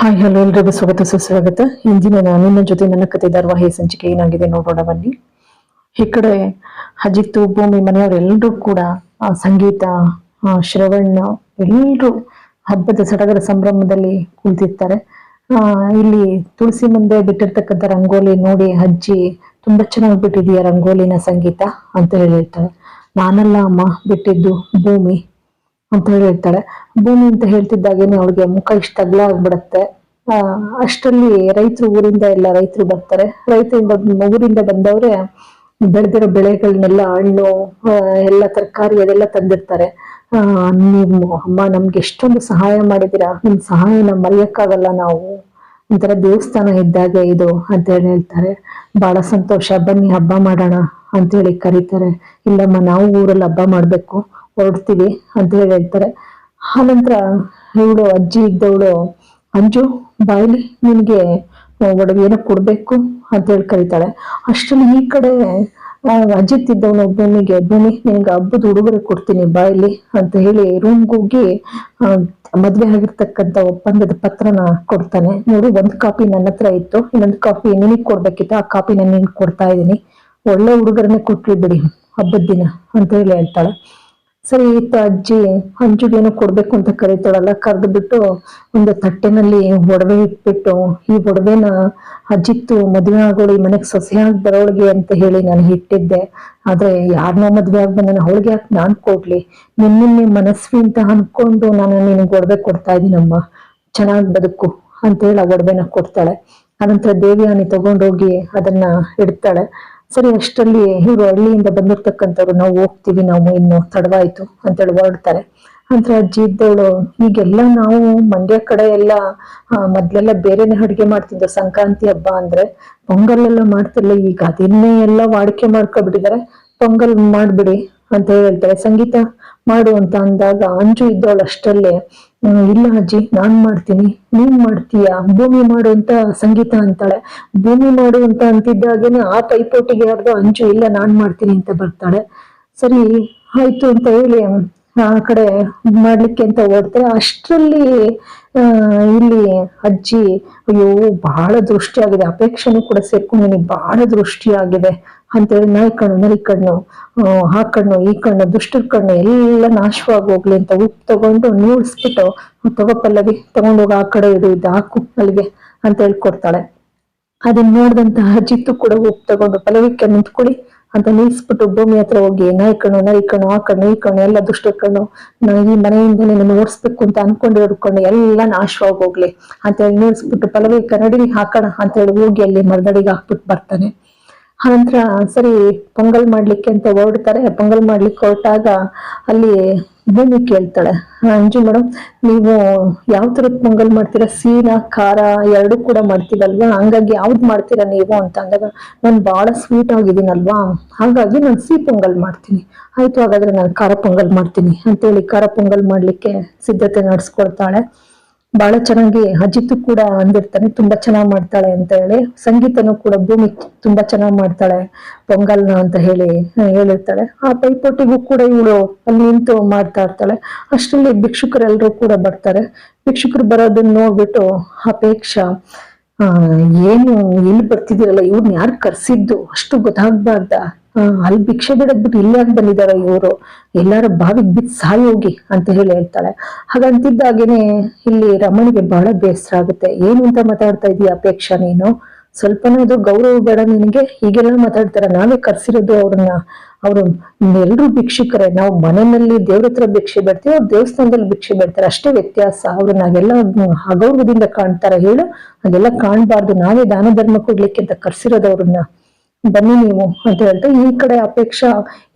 Hi, hello ಎಲ್ರಿಗೂ ಸ್ವಾಗತ, ಸುಸ್ವಾಗತ. ಇಂದಿನ ನಾನು ನಿನ್ನ ಜೊತೆ ನನ್ನ ಕತೆ ಹೇ ಸಂಚಿಕೆ ಏನಾಗಿದೆ ನೋಡೋಣ ಬನ್ನಿ. ಈ ಕಡೆ ಅಜಿತ್ತು ಭೂಮಿ ಮನೆಯವರೆಲ್ಲರೂ ಕೂಡ ಸಂಗೀತ ಶ್ರವಣ್ಣ ಶ್ರವಣ್ ಎಲ್ಲರೂ ಹಬ್ಬದ ಸಡಗರ ಸಂಭ್ರಮದಲ್ಲಿ ಕುಳಿತಿರ್ತಾರೆ ಇಲ್ಲಿ ತುಳಸಿ ಮುಂದೆ ಬಿಟ್ಟಿರ್ತಕ್ಕಂಥ ರಂಗೋಲಿ ನೋಡಿ ಅಜ್ಜಿ ತುಂಬಾ ಚೆನ್ನಾಗಿ ಬಿಟ್ಟಿದೀಯ ರಂಗೋಲಿನ ಸಂಗೀತ ಅಂತ ಹೇಳಿರ್ತಾರೆ. ನಾನಲ್ಲ ಅಮ್ಮ, ಬಿಟ್ಟಿದ್ದು ಭೂಮಿ. ಅಂತ ಹೇಳಿ ಹೇಳ್ತಾಳೆ ಭೂಮಿ ಅಂತ ಹೇಳ್ತಿದ್ದಾಗೇನೆ ಅವಳಿಗೆ ಮುಖ ಇಷ್ಟ ಅಗ್ಲ ಆಗ್ಬಿಡತ್ತೆ. ಆ, ಅಷ್ಟರಲ್ಲಿ ರೈತರು ಊರಿಂದ ಎಲ್ಲ ರೈತರು ಬರ್ತಾರೆ. ರೈತರಿಂದ ಊರಿಂದ ಬಂದವ್ರೆ ಬೆಳೆದಿರೋ ಬೆಳೆಗಳನ್ನೆಲ್ಲ ಹಣ್ಣು ಎಲ್ಲ ತರಕಾರಿ ಅದೆಲ್ಲ ತಂದಿರ್ತಾರೆ. ನೀವು ಅಮ್ಮ, ನಮ್ಗೆ ಎಷ್ಟೊಂದು ಸಹಾಯ ಮಾಡಿದೀರಾ? ನಿಮ್ ಸಹಾಯನ ಮರೆಯಕ್ಕಾಗಲ್ಲ ನಾವು. ಒಂಥರ ದೇವಸ್ಥಾನ ಇದ್ದಾಗೆ ಇದು ಅಂತ ಹೇಳಿ ಹೇಳ್ತಾರೆ. ಬಹಳ ಸಂತೋಷ. ಬನ್ನಿ ಹಬ್ಬ ಮಾಡೋಣ ಅಂತ ಹೇಳಿ ಕರೀತಾರೆ. ಇಲ್ಲಮ್ಮ, ನಾವು ಊರಲ್ಲಿ ಹಬ್ಬ ಮಾಡ್ಬೇಕು. ಹೊರಡ್ತೀವಿ ಅಂತ ಹೇಳಿ ಹೇಳ್ತಾರೆ. ಆನಂತರ ಇವಳು ಅಜ್ಜಿ ಇದ್ದವಳು ಅಂಜು, ಬಾಯಿಲಿ ನಿನಗೆ ಒಡವೆ ಏನೋ ಕೊಡಬೇಕು ಅಂತ ಹೇಳಿ ಕರೀತಾಳೆ. ಅಷ್ಟರಲ್ಲಿ ಈ ಕಡೆ ಅಜಿತ್ ಇದ್ದವನು ಭೂಮಿಗೆ ಭೂಮಿ ನಿನ್ಗೆ ಹಬ್ಬದ ಉಡುಗೊರೆ ಕೊಡ್ತೀನಿ ಬಾಯಲ್ಲಿ ಅಂತ ಹೇಳಿ ರೂಮ್ಗೆ ಹೋಗಿ ಮದ್ವೆ ಆಗಿರ್ತಕ್ಕಂಥ ಒಪ್ಪಂದದ ಪತ್ರನ ಕೊಡ್ತಾನೆ. ನೋಡು, ಒಂದು ಕಾಪಿ ನನ್ನ ಹತ್ರ ಇತ್ತು, ಇನ್ನೊಂದು ಕಾಪಿ ನಿನಗೆ ಕೊಡ್ಬೇಕಿತ್ತು, ಆ ಕಾಪಿ ನಾನು ನಿನ್ಗೆ ಕೊಡ್ತಾ ಇದ್ದೀನಿ. ಒಳ್ಳೆ ಉಡುಗೊರೆನೆ ಕೊಟ್ಟಿ ಬಿಡಿ, ಹಬ್ಬದ ದಿನ ಅಂತ ಹೇಳಿ ಹೇಳ್ತಾಳೆ. ಸರಿ ಇತ್ತ ಅಜ್ಜಿ ಅಂಜುಗೇನೋ ಕೊಡ್ಬೇಕು ಅಂತ ಕರೀತಾಳಲ್ಲ ಕರೆದು ಬಿಟ್ಟು ಒಂದು ತಟ್ಟೆನಲ್ಲಿ ಒಡವೆ ಇಟ್ಬಿಟ್ಟು, ಈ ಒಡವೆನ ಅಜ್ಜಿತ್ತು ಮದುವೆ ಆಗೋಳಿ, ಈ ಮನೆಗೆ ಸೊಸೆಯಾಗಿ ಬರೋಳಿಗೆ ಅಂತ ಹೇಳಿ ನಾನು ಇಟ್ಟಿದ್ದೆ. ಆದ್ರೆ ಯಾರನ್ನೋ ಮದ್ವೆ ಆಗಿ ಬಂದ ಅವಳಿಗೆ ಯಾಕೆ ನಾನ್ ಕೊಡ್ಲಿ? ನಿನ್ನೆ ಮನಸ್ವಿ ಅಂತ ಅನ್ಕೊಂಡು ನಾನು ನಿನಗೆ ಒಡವೆ ಕೊಡ್ತಾ ಇದ್ದೀನಮ್ಮ ಚೆನ್ನಾಗಿ ಬದುಕು ಅಂತ ಹೇಳಿ ಆ ಒಡವೆನ ಕೊಡ್ತಾಳೆ. ಅನಂತರ ದೇವಿಯಾನಿ ತಗೊಂಡೋಗಿ ಅದನ್ನ ಇಡ್ತಾಳೆ. ಸರಿ, ಅಷ್ಟರಲ್ಲಿ ಇವರು ಹಳ್ಳಿಯಿಂದ ಬಂದಿರ್ತಕ್ಕಂಥವ್ರು, ನಾವು ಹೋಗ್ತೀವಿ, ನಾವು ಇನ್ನು ತಡವಾಯ್ತು ಅಂತೇಳಿ ಹೊರಡ್ತಾರೆ. ನಂತರ ಅಜ್ಜಿ ಇದ್ದವಳು ಈಗೆಲ್ಲ ನಾವು ಮಂಡ್ಯ ಕಡೆ ಎಲ್ಲ ಮೊದ್ಲೆಲ್ಲ ಬೇರೆನೆ ಅಡುಗೆ ಮಾಡ್ತಿದ್ದ ಸಂಕ್ರಾಂತಿ ಹಬ್ಬ ಅಂದ್ರೆ ಪೊಂಗಲ್ ಎಲ್ಲ ಮಾಡ್ತಿರ್ಲಿಲ್ಲ. ಈಗ ಅದನ್ನೇ ಎಲ್ಲ ವಾಡಿಕೆ ಮಾಡ್ಕೊಬಿಟ್ಟಿದ್ದಾರೆ. ಪೊಂಗಲ್ ಮಾಡ್ಬಿಡಿ. ಅಂತ ಹೇಳಿ ಹೇಳ್ತಾರೆ. ಸಂಗೀತ ಮಾಡು ಅಂತ ಅಂದಾಗ, ಅಂಜು ಇದ್ದವಳು ಅಷ್ಟಲ್ಲೇ ಇಲ್ಲ ಅಜ್ಜಿ, ನಾನ್ ಮಾಡ್ತೀನಿ. ನೀನ್ ಮಾಡ್ತೀಯ? ಭೂಮಿ ಮಾಡು ಅಂತ ಸಂಗೀತ ಅಂತಾಳೆ. ಭೂಮಿ ಮಾಡು ಅಂತ ಅಂತಿದ್ದಾಗೇನೆ ಆ ಪೈಪೋಟಿಗೆ ಯಾರ್ದೋ ಅಂಜು, ಇಲ್ಲ, ನಾನ್ ಮಾಡ್ತೀನಿ ಅಂತ ಬರ್ತಾಳೆ. ಸರಿ, ಆಯ್ತು ಅಂತ ಹೇಳಿ ಆ ಕಡೆ ಮಾಡ್ಲಿಕ್ಕೆ ಅಂತ ಓಡ್ತಾರೆ ಅಷ್ಟರಲ್ಲಿ ಆ ಇಲ್ಲಿ ಅಜ್ಜಿ ಅಯ್ಯೋ ಬಹಳ ದೃಷ್ಟಿಯಾಗಿದೆ. ಅಪೇಕ್ಷೆನೂ ಕೂಡ ಸೇರ್ಕೊಂಡು ನನಗೆ ಬಹಳ ದೃಷ್ಟಿಯಾಗಿದೆ ಅಂತೇಳಿ ನಾಯಿ ಕಣ್ಣು ನರಿ ಕಣ್ಣು ಆ, ಆ ಕಣ್ಣು ಈ ಕಣ್ಣು ದುಷ್ಟರ ಕಣ್ಣು ಎಲ್ಲ ನಾಶವಾಗಿ ಹೋಗ್ಲಿ ಅಂತ ಉಪ್ಪು ತಗೊಂಡು ನೂಡಿಸ್ಬಿಟ್ಟು ತಗೋ ಪಲ್ಲವಿ ತಗೊಂಡೋಗಿ ಆ ಕಡೆ ಇದು ಇದು ಹಾಕು ಅಲ್ಲಿಗೆ ಅಂತ ಹೇಳ್ಕೊಡ್ತಾಳೆ. ಅದನ್ನ ನೋಡಿದಂತಹ ಅಜ್ಜಿತ್ತು ಕೂಡ ಉಪ್ಪು ತಗೊಂಡು ಪಲ್ಲವಿಕ್ಕೆ ನಿಂತ್ಕೊಡಿ ಅಂತ ನಿಲ್ಸ್ಬಿಟ್ಟು ಭೂಮಿ ಹತ್ರ ಹೋಗಿ ಕಣ್ಣು ನರಿ ಕಣ್ಣು, ಆ ಕಣ್ಣು, ಈ ಕಣ್ಣು, ಎಲ್ಲ ದುಷ್ಟ ಕಣ್ಣು, ನಾ ಈ ಮನೆಯಿಂದಲೇ ನಿನ್ನ ಓಡಿಸ್ಬೇಕು ಅಂತ ಅನ್ಕೊಂಡು ಹಿಡ್ಕೊಂಡು ಎಲ್ಲ ನಾಶವಾಗಿ ಹೋಗ್ಲಿ. ಅಂತ ಹೇಳಿ ನಿಲ್ಸ್ಬಿಟ್ಟು ಪಲವಿ ಹಾಕೋಣ ಅಂತ ಹೇಳಿ ಹೋಗಿ ಅಲ್ಲಿ ಮರದಡಿಗೆ ಹಾಕ್ಬಿಟ್ಟು ಬರ್ತಾನೆ. ಆನಂತರ ಸರಿ, ಪೊಂಗಲ್ ಮಾಡ್ಲಿಕ್ಕೆ ಅಂತ ಹೊರಡ್ತಾರೆ. ಪೊಂಗಲ್ ಮಾಡ್ಲಿಕ್ಕೆ ಹೊರಟಾಗ ಅಲ್ಲಿ ಭೂಮಿ ಕೇಳ್ತಾಳೆ. ಅಂಜು ಮೇಡಮ್ ನೀವು ಯಾವ ಥರದ ಪೊಂಗಲ್ ಮಾಡ್ತೀರಾ? ಸೀನ, ಖಾರ, ಎರಡೂ ಕೂಡ ಮಾಡ್ತೀವಲ್ವಾ ಹಂಗಾಗಿ ಯಾವ್ದು ಮಾಡ್ತೀರಾ ನೀವು? ಅಂತ ಅಂದಾಗ, ನಾನು ಭಾಳ ಸ್ವೀಟ್ ಆಗಿದ್ದೀನಲ್ವಾ? ಹಾಗಾಗಿ ನಾನು ಸಿಹಿ ಪೊಂಗಲ್ ಮಾಡ್ತೀನಿ. ಆಯಿತು, ಹಾಗಾದ್ರೆ ನಾನು ಖಾರ ಪೊಂಗಲ್ ಮಾಡ್ತೀನಿ. ಅಂತೇಳಿ ಖಾರ ಪೊಂಗಲ್ ಮಾಡ್ಲಿಕ್ಕೆ ಸಿದ್ಧತೆ ನಡೆಸ್ಕೊಳ್ತಾಳೆ ಬಹಳ ಚೆನ್ನಾಗಿ ಅಜಿತ್ ಕೂಡ ಅಂದಿರ್ತಾನೆ, ತುಂಬಾ ಚೆನ್ನಾಗಿ ಮಾಡ್ತಾಳೆ ಅಂತ ಹೇಳಿ. ಸಂಗೀತನೂ ಕೂಡ ಭೂಮಿ ತುಂಬಾ ಚೆನ್ನಾಗಿ ಮಾಡ್ತಾಳೆ, ಪೊಂಗಲ್ನ ಅಂತ ಹೇಳಿ ಹೇಳಿರ್ತಾಳೆ. ಆ ಪೈಪೋಟಿಗೂ ಕೂಡ ಇವಳು ಅಲ್ಲಿ ನಿಂತು ಮಾಡ್ತಾ ಇರ್ತಾಳೆ. ಅಷ್ಟರಲ್ಲಿ ಭಿಕ್ಷುಕರೆಲ್ಲರೂ ಕೂಡ ಬರ್ತಾರೆ. ಭಿಕ್ಷುಕರು ಬರೋದನ್ನ ನೋಡ್ಬಿಟ್ಟು ಅಪೇಕ್ಷಾ ಏನು ಇಲ್ಲಿ ಬರ್ತಿದ್ದೀರಲ್ಲ ಇವ್ರನ್ನ ಯಾರು ಕರ್ಸಿದ್ದು? ಅಷ್ಟು ಗೊತ್ತಾಗ್ಬಾರ್ದ? ಅಲ್ಲಿ ಭಿಕ್ಷೆ ಬಿಡದ್ಬಿಟ್ಟು ಇಲ್ಲಿ ಯಾಕೆ ಬಂದಿದಾರ ಇವರು. ಎಲ್ಲಾರ ಬಾವಿಗೆ ಬಿದ್ದು ಹೋಗಿ ಅಂತ ಹೇಳಿ ಹೇಳ್ತಾಳೆ. ಹಾಗಂತಿದ್ದಾಗೇನೆ ಇಲ್ಲಿ ರಮಣಿಗೆ ಬಹಳ ಬೇಸರ ಆಗುತ್ತೆ. ಏನು ಅಂತ ಮಾತಾಡ್ತಾ ಇದೀಯ ಅಪೇಕ್ಷಾ ನೀನು? ಇದು ಗೌರವ ಬೇಡ ನಿನಗೆ. ಹೀಗೆಲ್ಲ ಮಾತಾಡ್ತಾರೆ. ನಾವೇ ಕರ್ಸಿರೋದು ಅವ್ರನ್ನ. ಅವರು ಎಲ್ಲರೂ ಭಿಕ್ಷುಕರೇ. ನಾವು ಮನೆಯಲ್ಲಿ ದೇವ್ರ ಹತ್ರ ಭಿಕ್ಷೆ ಬಿಡ್ತೀವಿ, ಅವ್ರು ದೇವಸ್ಥಾನದಲ್ಲಿ ಭಿಕ್ಷೆ ಬಿಡ್ತಾರೆ. ಅಷ್ಟೇ ವ್ಯತ್ಯಾಸ. ಅವ್ರು ನಾವೆಲ್ಲ ಅಗೌರವದಿಂದ ಕಾಣ್ತಾರ. ಹೇಳು. ಅದೆಲ್ಲ ಕಾಣಬಾರ್ದು. ನಾವೇ ದಾನ ಧರ್ಮ ಕೊಡ್ಲಿಕ್ಕೆ ಅಂತ ಕರ್ಸಿರೋದು ಅವ್ರನ್ನ. ಬನ್ನಿ ನೀವು ಅಂತ ಹೇಳ್ತಾ, ಈ ಕಡೆ ಅಪೇಕ್ಷಾ,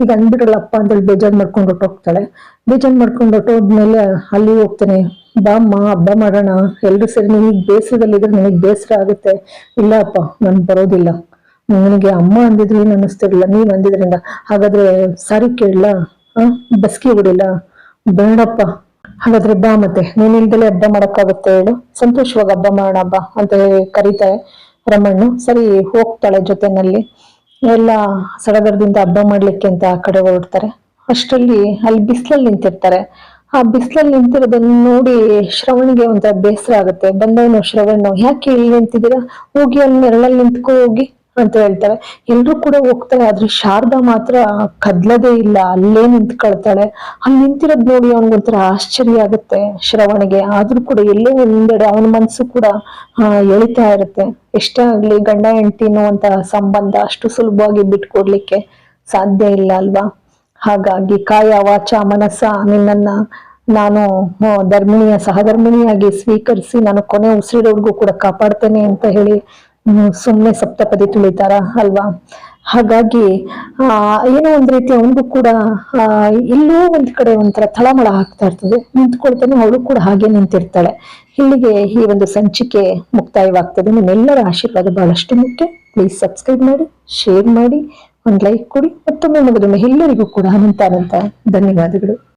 ಈಗ ಅಂದ್ಬಿಟ್ರಲ್ಲಪ್ಪ ಅಂತೇಳಿ ಬೇಜಾರ್ ಮಾಡ್ಕೊಂಡು ಹೊಟ್ಟೋಗ್ತಾಳೆ ಬೇಜಾರ್ ಮಾಡ್ಕೊಂಡು ಹೊಟ್ಟೋದ್ಮೇಲೆ ಅಲ್ಲಿ ಹೋಗ್ತಾನೆ ಬಾಮ್ಮ ಹಬ್ಬ ಮಾಡೋಣ, ಎಲ್ರು ಸೇರಿ ನಿನಗೆ ಬೇಸರದಲ್ಲಿದ್ರೆ ನನಗೆ ಬೇಸರ ಆಗುತ್ತೆ. ಇಲ್ಲ ಅಪ್ಪ, ನಾನು ಬರೋದಿಲ್ಲ. ನನಗೆ ಅಮ್ಮ ಅಂದಿದ್ರು ಏನು ಅನ್ನಿಸ್ತಿರ್ಲಿಲ್ಲ ನೀವು ಅಂದಿದ್ರಿಂದ. ಹಾಗಾದ್ರೆ ಸಾರಿ ಕೇಳಲ್ಲ ಬಸ್ಕಿ ಬಿಡಿಲ್ಲ ಬೇಡಪ್ಪ. ಹಾಗಾದ್ರೆ ಬಾ ಮತ್ತೆ, ನೀನ್ ಇಲ್ದಲೇ ಹಬ್ಬ ಮಾಡಕ್ಕಾಗುತ್ತೆ ಹೇಳು. ಸಂತೋಷವಾಗಿ ಹಬ್ಬ ಮಾಡೋಣ ಬಾ ಅಂತ ಹೇಳಿ ಕರೀತಾರೆ ರಮಣ್ಣು, ಸರಿ ಹೋಗ್ತಾಳೆ ಜೊತೆನಲ್ಲಿ. ಎಲ್ಲ ಸಡಗರದಿಂದ ಹಬ್ಬ ಮಾಡ್ಲಿಕ್ಕೆ ಅಂತ ಆ ಕಡೆ ಹೊರಡ್ತಾರೆ. ಅಷ್ಟರಲ್ಲಿ ಅಲ್ಲಿ ಬಿಸಿಲಲ್ಲಿ ನಿಂತಿರ್ತಾರೆ. ಆ ಬಿಸಿಲಲ್ಲಿ ನಿಂತಿರೋದನ್ನ ನೋಡಿ ಶ್ರವಣಿಗೆ ಒಂಥರ ಬೇಸರ ಆಗುತ್ತೆ. ಬಂದವನು ಶ್ರವಣ್, ಯಾಕೆ ಇಲ್ಲಿ ನಿಂತಿದ್ದೀರಾ? ಹೋಗಿ ಅಲ್ಲಿ ನೆರಳಲ್ಲಿ ನಿಂತ್ಕೋ ಹೋಗಿ. ಅಂತ ಹೇಳ್ತಾರೆ. ಎಲ್ರು ಕೂಡ ಹೋಗ್ತಾರೆ, ಆದ್ರೆ ಶಾರದಾ ಮಾತ್ರ ಕದ್ಲದೆ ಇಲ್ಲ, ಅಲ್ಲೇ ನಿಂತ್ಕೊಳ್ತಾಳೆ. ಅಲ್ಲಿ ನಿಂತಿರೋದ್ ನೋಡಿ ಅವನಿಗೊಂಥರ ಆಶ್ಚರ್ಯ ಆಗುತ್ತೆ ಶ್ರವಣಿಗೆ. ಆದ್ರೂ ಕೂಡ ಎಲ್ಲೇ ಒಂದೆಡೆ ಅವನ ಮನ್ಸು ಕೂಡ ಎಳಿತಾ ಇರುತ್ತೆ. ಎಷ್ಟೇ ಆಗ್ಲಿ ಗಂಡ ಹೆಂಡತಿ ಅನ್ನುವಂತ ಸಂಬಂಧ ಅಷ್ಟು ಸುಲಭವಾಗಿ ಬಿಟ್ಕೊಡ್ಲಿಕ್ಕೆ ಸಾಧ್ಯ ಇಲ್ಲ ಅಲ್ವಾ? ಹಾಗಾಗಿ ಕಾಯ ವಾಚ ಮನಸ್ಸ ನಿನ್ನನ್ನ ನಾನು ಧರ್ಮಿಣಿಯ ಸಹಧರ್ಮಿಣಿಯಾಗಿ ಸ್ವೀಕರಿಸಿ ನಾನು ಕೊನೆ ಉಸಿರಿರೋರ್ಗೂ ಕೂಡ ಕಾಪಾಡ್ತೇನೆ ಅಂತ ಹೇಳಿ ಸುಮ್ಮನೆ ಸಪ್ತಪದಿ ತುಳಿತಾರ ಅಲ್ವಾ? ಹಾಗಾಗಿ, ಆ, ಏನೋ ಒಂದ್ ರೀತಿ ಅವನಿಗೂ ಕೂಡ, ಆ, ಎಲ್ಲೋ ಒಂದ್ ಕಡೆ ಒಂಥರ ತಳಮಳ ಆಗ್ತಾ ಇರ್ತದೆ. ನಿಂತ್ಕೊಳ್ತಾನೆ ಅವಳು ಕೂಡ ಹಾಗೆ ನಿಂತಿರ್ತಾಳೆ. ಇಲ್ಲಿಗೆ ಈ ಒಂದು ಸಂಚಿಕೆ ಮುಕ್ತಾಯವಾಗ್ತದೆ. ನಿಮ್ಮೆಲ್ಲರ ಆಶೀರ್ವಾದ ಬಹಳಷ್ಟು ಮುಖ್ಯ. ಪ್ಲೀಸ್ ಸಬ್ಸ್ಕ್ರೈಬ್ ಮಾಡಿ ಶೇರ್ ಮಾಡಿ, ಒಂದು ಲೈಕ್ ಕೊಡಿ. ಮತ್ತೊಮ್ಮೆ ಮಗದೊಮ್ಮೆ ಎಲ್ಲರಿಗೂ ಕೂಡ ಅನಂತ ಅನಂತ ಧನ್ಯವಾದಗಳು.